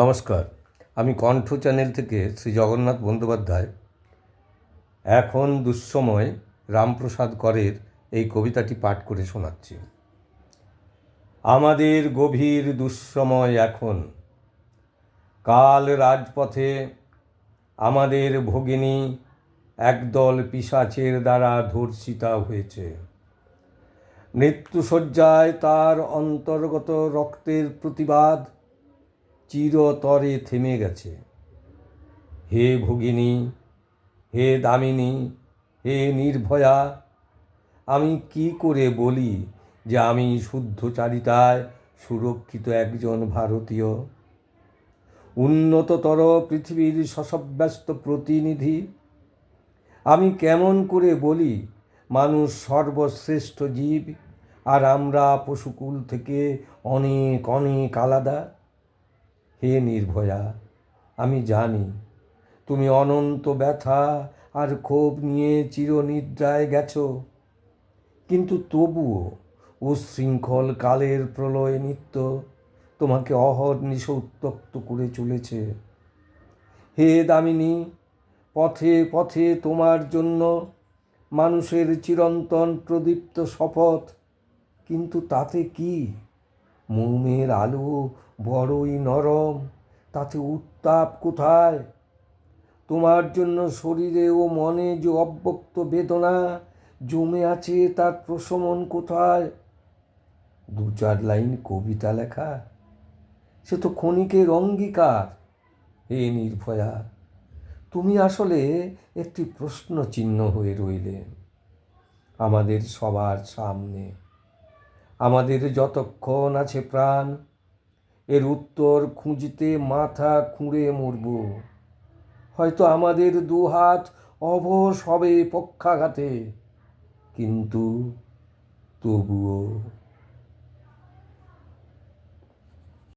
নমস্কার। আমি কণ্ঠ চ্যানেল থেকে শ্রী জগন্নাথ বন্দ্যোপাধ্যায়। এখন দুঃসময় রামপ্রসাদ করের এই কবিতাটি পাঠ করে শোনাচ্ছি। আমাদের গভীর দুঃসময় এখন। কাল রাজপথে আমাদের ভগিনী একদল পিশাচের দ্বারা ধর্ষিতা হয়েছে। মৃত্যুসজ্জায় তার অন্তর্গত রক্তের প্রতিবাদ চিরতরে থেমে গেছে। হে ভগিনী, হে দামিনী, হে নির্ভয়া, আমি কি করে বলি যে আমি শুদ্ধচারিতায় সুরক্ষিত একজন ভারতীয়? উন্নততর পৃথিবীর শশব্যস্ত প্রতিনিধি, আমি কেমন করে বলি মানুষ সর্বশ্রেষ্ঠ জীব আর আমরা পশুকুল থেকে অনেক অনেক আলাদা? হে নির্ভয়া, আমি জানি তুমি অনন্ত ব্যথা আর ক্ষোভ নিয়ে চিরনিদ্রায় গেছো। কিন্তু তবুও উশৃঙ্খল কালের প্রলয় নিত্য তোমাকে অহর্নিশ উত্তক্ত করে চলেছে। হে দামিনী, পথে পথে তোমার জন্য মানুষের চিরন্তন প্রদীপ্ত শপথ, কিন্তু তাতে কি মোমের আলো বড়ই নরম, তাতে উত্তাপ কোথায়? তোমার জন্য শরীরে ও মনে যে অব্যক্ত বেদনা, জমে আছে তার প্রশমন কোথায়? দু চার লাইন কবিতা লেখা, সে তো ক্ষণিকের অঙ্গীকার। হে নির্ভয়া, তুমি আসলে একটি প্রশ্ন চিহ্ন হয়ে রইলে। আমাদের সবার সামনে, আমাদের যতক্ষণ আছে প্রাণ এর উত্তর খুঁজতে মাথা খুঁড়ে মরব। হয়তো আমাদের দুহাত অবশ হবে পক্ষাঘাতে কিন্তু তবুও